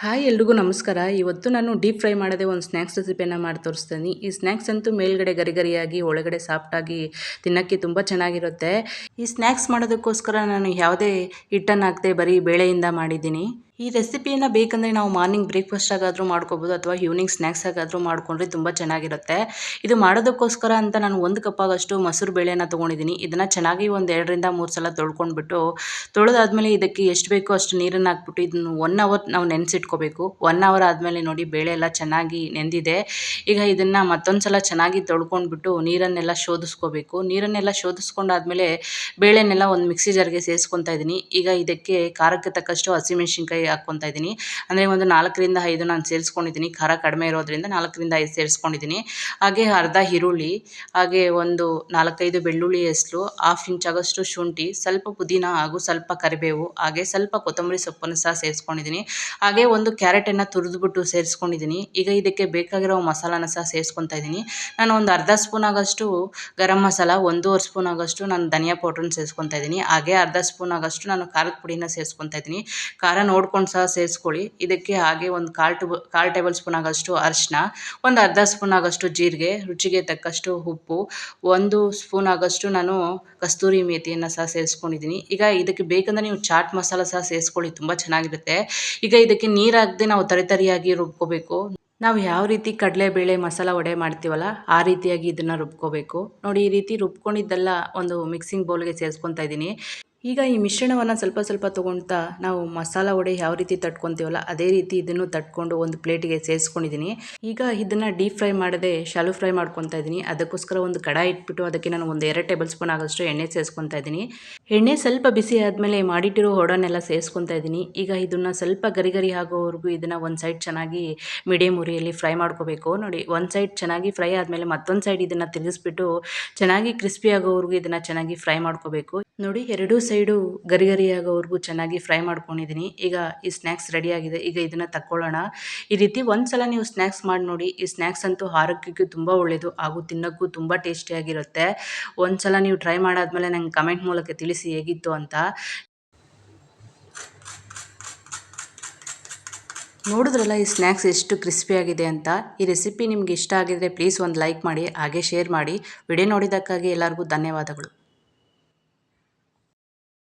Hi ಎಲ್ರಿಗೂ ನಮಸ್ಕಾರ. ಇವತ್ತು ನಾನು ಡೀಪ್ ಫ್ರೈ ಮಾಡದೆ ಒಂದು ಸ್ನ್ಯಾಕ್ಸ್ ರೆಸಿಪಿಯನ್ನು ಮಾಡಿ ತೋರಿಸ್ತೀನಿ. ಈ ಸ್ನ್ಯಾಕ್ಸ್ ಅಂತೂ ಮೇಲ್ಗಡೆ ಗರಿಗರಿಯಾಗಿ, ಒಳಗಡೆ ಸಾಫ್ಟಾಗಿ ತಿನ್ನೋಕ್ಕೆ ತುಂಬ ಚೆನ್ನಾಗಿರುತ್ತೆ. ಈ ಸ್ನ್ಯಾಕ್ಸ್ ಮಾಡೋದಕ್ಕೋಸ್ಕರ ನಾನು ಯಾವುದೇ ಹಿಟ್ಟನ್ನು ಹಾಕದೆ ಬರೀ ಬೇಳೆಯಿಂದ ಮಾಡಿದ್ದೀನಿ. ಈ ರೆಸಿಪಿಯನ್ನು ಬೇಕಂದರೆ ನಾವು ಮಾರ್ನಿಂಗ್ ಬ್ರೇಕ್ಫಾಸ್ಟ್ ಆಗಾದರೂ ಮಾಡ್ಕೋಬೋದು ಅಥವಾ ಈವ್ನಿಂಗ್ ಸ್ನ್ಯಾಕ್ಸ್ ಆಗಾದರೂ ಮಾಡ್ಕೊಂಡ್ರೆ ತುಂಬ ಚೆನ್ನಾಗಿರುತ್ತೆ. ಇದು ಮಾಡೋದಕ್ಕೋಸ್ಕರ ಅಂತ ನಾನು ಒಂದು ಕಪ್ಪಾಗಷ್ಟು ಮೊಸರು ಬೇಳೆನ ತೊಗೊಂಡಿದ್ದೀನಿ. ಇದನ್ನು ಚೆನ್ನಾಗಿ ಒಂದು ಎರಡರಿಂದ ಮೂರು ಸಲ ತೊಳ್ಕೊಂಡ್ಬಿಟ್ಟು ತೊಳೆದಾದ್ಮೇಲೆ ಇದಕ್ಕೆ ಎಷ್ಟು ಬೇಕೋ ಅಷ್ಟು ನೀರನ್ನು ಹಾಕ್ಬಿಟ್ಟು ಇದನ್ನು ಒನ್ ಅವರ್ ನಾವು ನೆನೆಸಿಟ್ಕೋಬೇಕು. ಒನ್ ಅವರ್ ಆದಮೇಲೆ ನೋಡಿ ಬೇಳೆ ಎಲ್ಲ ಚೆನ್ನಾಗಿ ನೆಂದಿದೆ. ಈಗ ಇದನ್ನು ಮತ್ತೊಂದು ಸಲ ಚೆನ್ನಾಗಿ ತೊಳ್ಕೊಂಡ್ಬಿಟ್ಟು ನೀರನ್ನೆಲ್ಲ ಶೋಧಿಸ್ಕೋಬೇಕು. ನೀರನ್ನೆಲ್ಲ ಶೋಧಿಸ್ಕೊಂಡಾದ್ಮೇಲೆ ಬೇಳೆನೆಲ್ಲ ಒಂದು ಮಿಕ್ಸಿ ಜಾರ್ಗೆ ಸೇರಿಸ್ಕೊತಾ ಇದ್ದೀನಿ. ಈಗ ಇದಕ್ಕೆ ಖಾರಕ್ಕೆ ತಕ್ಕಷ್ಟು ಹಸಿಮೆಣ್ಸಿನ್ಕಾಯಿ ಹಾಕ್ಕೊತಾ ಇದ್ದೀನಿ. ಅಂದರೆ ಒಂದು ನಾಲ್ಕರಿಂದ ಐದು ನಾನು ಸೇರಿಸ್ಕೊಂಡಿದ್ದೀನಿ. ಖಾರ ಕಡಿಮೆ ಇರೋದ್ರಿಂದ ನಾಲ್ಕರಿಂದ ಐದು ಸೇರಿಸ್ಕೊಂಡಿದ್ದೀನಿ. ಹಾಗೆ ಅರ್ಧ ಈರುಳ್ಳಿ, ಹಾಗೆ ಒಂದು ನಾಲ್ಕೈದು ಬೆಳ್ಳುಳ್ಳಿ ಹೆಸರು ಹಾಫ್ ಇಂಚ್ ಆಗೋಷ್ಟು ಶುಂಠಿ, ಸ್ವಲ್ಪ ಪುದೀನ ಹಾಗೂ ಸ್ವಲ್ಪ ಕರಿಬೇವು, ಹಾಗೆ ಸ್ವಲ್ಪ ಕೊತ್ತಂಬರಿ ಸೊಪ್ಪನ್ನು ಸಹ ಸೇರಿಸ್ಕೊಂಡಿದ್ದೀನಿ. ಹಾಗೆ ಒಂದು ಕ್ಯಾರೆಟನ್ನು ತುರಿದ್ಬಿಟ್ಟು ಸೇರಿಸ್ಕೊಂಡಿದ್ದೀನಿ. ಈಗ ಇದಕ್ಕೆ ಬೇಕಾಗಿರೋ ಮಸಾಲಾನ ಸಹ ಸೇರಿಸ್ಕೊತಾ ಇದ್ದೀನಿ. ನಾನು ಒಂದು ಅರ್ಧ ಸ್ಪೂನ್ ಆಗೋಷ್ಟು ಗರಂ ಮಸಾಲ, ಒಂದೂವರೆ ಸ್ಪೂನ್ ಆಗೋಷ್ಟು ನಾನು ಧನಿಯಾ ಪೌಡ್ರನ್ನ ಸೇರಿಸ್ಕೊತಾ ಇದ್ದೀನಿ. ಹಾಗೆ ಅರ್ಧ ಸ್ಪೂನ್ ಆಗೋಷ್ಟು ನಾನು ಖಾರದ ಪುಡಿನ ಸೇರಿಸ್ಕೊತಾ ಇದ್ದೀನಿ. ಖಾರ ನೋಡ್ಕೊಂಡು ಹಾಕ್ಕೊಂಡು ಸಹ ಸೇರಿಸ್ಕೊಳ್ಳಿ. ಇದಕ್ಕೆ ಹಾಗೆ ಒಂದು ಕಾಲು ಟು ಕಾಲು ಟೇಬಲ್ ಸ್ಪೂನ್ ಆಗೋಷ್ಟು ಅರಿಶಿನ ಒಂದು ಅರ್ಧ ಸ್ಪೂನ್ ಆಗೋಷ್ಟು ಜೀರಿಗೆ, ರುಚಿಗೆ ತಕ್ಕಷ್ಟು ಉಪ್ಪು, ಒಂದು ಸ್ಪೂನ್ ಆಗೋಷ್ಟು ನಾನು ಕಸ್ತೂರಿ ಮೇಥಿಯನ್ನು ಸಹ ಸೇರಿಸ್ಕೊಂಡಿದ್ದೀನಿ. ಈಗ ಇದಕ್ಕೆ ಬೇಕಂದ್ರೆ ನೀವು ಚಾಟ್ ಮಸಾಲ ಸಹ ಸೇರಿಸ್ಕೊಳ್ಳಿ, ತುಂಬ ಚೆನ್ನಾಗಿರುತ್ತೆ. ಈಗ ಇದಕ್ಕೆ ನೀರು ಹಾಕದೆ ನಾವು ತರಿತರಿಯಾಗಿ ರುಬ್ಕೋಬೇಕು. ನಾವು ಯಾವ ರೀತಿ ಕಡಲೆಬೇಳೆ ಮಸಾಲ ವಡೆ ಮಾಡ್ತೀವಲ್ಲ, ಆ ರೀತಿಯಾಗಿ ಇದನ್ನು ರುಬ್ಕೋಬೇಕು. ನೋಡಿ ಈ ರೀತಿ ರುಬ್ಕೊಂಡಿದ್ದೆಲ್ಲ ಒಂದು ಮಿಕ್ಸಿಂಗ್ ಬೌಲ್ಗೆ ಸೇರಿಸ್ಕೊತಾ ಇದ್ದೀನಿ. ಈಗ ಈ ಮಿಶ್ರಣವನ್ನು ಸ್ವಲ್ಪ ಸ್ವಲ್ಪ ತೊಗೊಳ್ತಾ ನಾವು ಮಸಾಲ ವಡೆ ಯಾವ ರೀತಿ ತಟ್ಕೊತೀವಲ್ಲ, ಅದೇ ರೀತಿ ಇದನ್ನು ತಟ್ಕೊಂಡು ಒಂದು ಪ್ಲೇಟಿಗೆ ಸೇರಿಸ್ಕೊಂಡಿದ್ದೀನಿ. ಈಗ ಇದನ್ನು ಡೀಪ್ ಫ್ರೈ ಮಾಡದೆ ಶಾಲು ಫ್ರೈ ಮಾಡ್ಕೊತಾ ಇದ್ದೀನಿ. ಅದಕ್ಕೋಸ್ಕರ ಒಂದು ಕಡಾಯಿ ಇಟ್ಬಿಟ್ಟು ಅದಕ್ಕೆ ನಾನು ಒಂದು ಎರಡು ಟೇಬಲ್ ಸ್ಪೂನ್ ಆಗೋಷ್ಟು ಎಣ್ಣೆ ಸೇರಿಸ್ಕೊತಾ ಇದ್ದೀನಿ. ಎಣ್ಣೆ ಸ್ವಲ್ಪ ಬಿಸಿ ಆದಮೇಲೆ ಮಾಡಿಟ್ಟಿರೋ ಹೊಡನೆಲ್ಲ ಸೇರಿಸ್ಕೊತಾ ಇದ್ದೀನಿ. ಈಗ ಇದನ್ನು ಸ್ವಲ್ಪ ಗರಿ ಗರಿ ಆಗೋವರೆಗೂ ಇದನ್ನು ಒಂದು ಸೈಡ್ ಚೆನ್ನಾಗಿ ಮೀಡಿಯಮ್ ಉರಿಯಲ್ಲಿ ಫ್ರೈ ಮಾಡ್ಕೋಬೇಕು. ನೋಡಿ, ಒಂದು ಸೈಡ್ ಚೆನ್ನಾಗಿ ಫ್ರೈ ಆದಮೇಲೆ ಮತ್ತೊಂದು ಸೈಡ್ ಇದನ್ನು ತಿರುಗಿಸ್ಬಿಟ್ಟು ಚೆನ್ನಾಗಿ ಕ್ರಿಸ್ಪಿ ಆಗೋವರೆಗೂ ಇದನ್ನು ಚೆನ್ನಾಗಿ ಫ್ರೈ ಮಾಡ್ಕೋಬೇಕು. ನೋಡಿ, ಎರಡೂ ಸೈಡು ಗರಿ ಗರಿ ಆಗೋವರೆಗೂ ಚೆನ್ನಾಗಿ ಫ್ರೈ ಮಾಡ್ಕೊಂಡಿದ್ದೀನಿ ಈಗ ಈ ಸ್ನ್ಯಾಕ್ಸ್ ರೆಡಿಯಾಗಿದೆ ಈಗ ಇದನ್ನು ತಕ್ಕೊಳ್ಳೋಣ. ಈ ರೀತಿ ಒಂದು ಸಲ ನೀವು ಸ್ನ್ಯಾಕ್ಸ್ ಮಾಡಿ ನೋಡಿ, ಈ ಸ್ನ್ಯಾಕ್ಸ್ ಅಂತೂ ಆರೋಗ್ಯಕ್ಕೆ ತುಂಬ ಒಳ್ಳೆಯದು ಹಾಗೂ ತಿನ್ನೋಕ್ಕೂ ತುಂಬ ಟೇಸ್ಟಿಯಾಗಿರುತ್ತೆ ಒಂದು ಸಲ ನೀವು ಟ್ರೈ ಮಾಡಾದ್ಮೇಲೆ ನಂಗೆ ಕಮೆಂಟ್ ಮೂಲಕ ತಿಳಿಸಿ ಹೇಗಿತ್ತು ಅಂತ. ನೋಡಿದ್ರಲ್ಲ ಈ ಸ್ನ್ಯಾಕ್ಸ್ ಎಷ್ಟು ಕ್ರಿಸ್ಪಿಯಾಗಿದೆ ಅಂತ. ಈ ರೆಸಿಪಿ ನಿಮ್ಗೆ ಇಷ್ಟ ಆಗಿದ್ರೆ ಪ್ಲೀಸ್ ಒಂದು ಲೈಕ್ ಮಾಡಿ, ಹಾಗೆ ಶೇರ್ ಮಾಡಿ. ವಿಡಿಯೋ ನೋಡಿದ್ದಕ್ಕಾಗಿ ಎಲ್ಲರಿಗೂ ಧನ್ಯವಾದಗಳು.